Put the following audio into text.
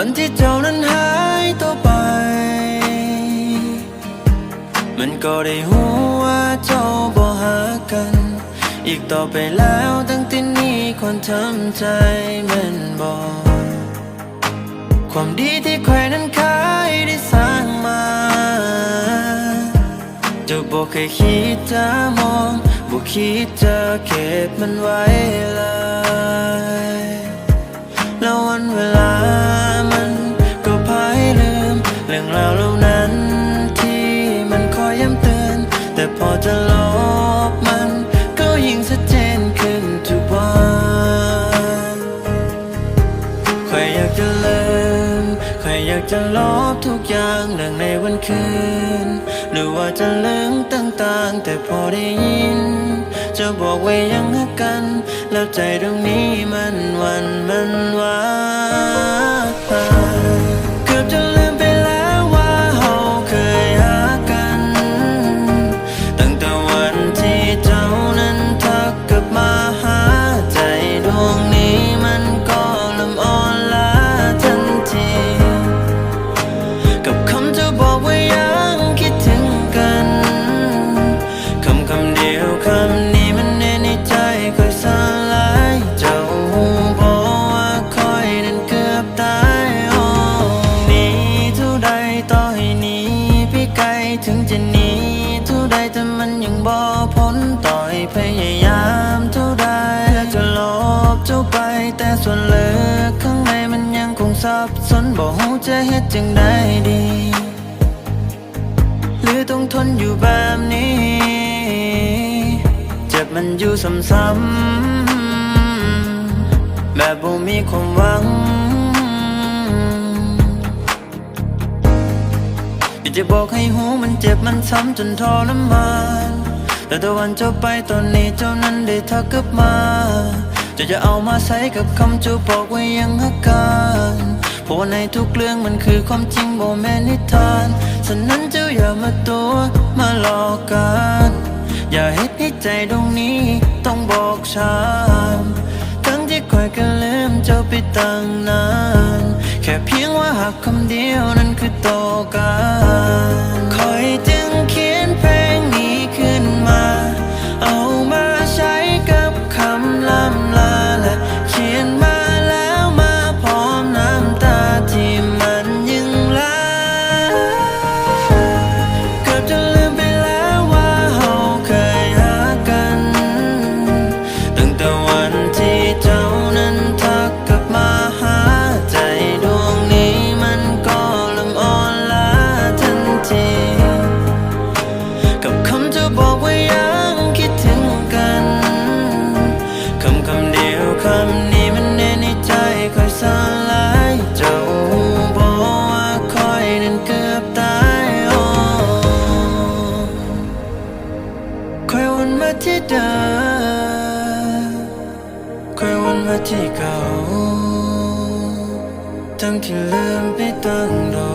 วันที่เจ้านั้นหายตัวไป มันก็ได้หูว่าเจ้าบ่หากัน อีกต่อไปแล้วตั้งแต่นี้คนทำใจแมันบอกความดีที่ใครนั้นเคยได้สร้างมาเจะบอกเคยคิดจะมองบอกคิดจะเก็บมันไว้ จะลบมัน ก็ยิ่งชัดเจนขึ้นทุกวันใครอยากจะลืมใครอยากจะลบทุกอย่างเรื่องในวันคืน หรือว่าจะลืมต่างๆ แต่พอได้ยิน จะบอกไว้ยังหักกัน แล้วใจตรงนี้มันวันมันไหวา ถึงจะหนีเท่าใดแต่มันยังบ่พ้นต่อยพยายามเท่าใดเพื่อจะลบเจ้าไป แต่ส่วนเลึกข้างในมันยังคงสับสนบอกหูจะเฮ็ดจังได้ดี หรือต้องทนอยู่แบบนี้ เจ็บมันอยู่ซ้ำๆแบบบ่มีความหวัง จะบอกให้หูมันเจ็บมันซ้ำจนทรมานแต่ตะวันเจ้าไปตอนนี้เจ้านั้นได้ทักกลับมา จะจะเอามาใส่กับคำจูบอกไว้ยังหักกันเพราะว่าในทุกเรื่องมันคือความจริงบ่แมนนิทานฉะนั้นเจ้าอย่ามาตัวมาหลอกกัน อย่าเฮ็ดให้ใจตรงนี้ต้องบอกช้ำทั้งที่คอยก็ลืมเจ้าไปตั้งนาน คำเดียวนั้นคือโตกัน วันมาที่เดิมคอยวันมาที่เก่าทั้งที่ลืมไปตั้งรอ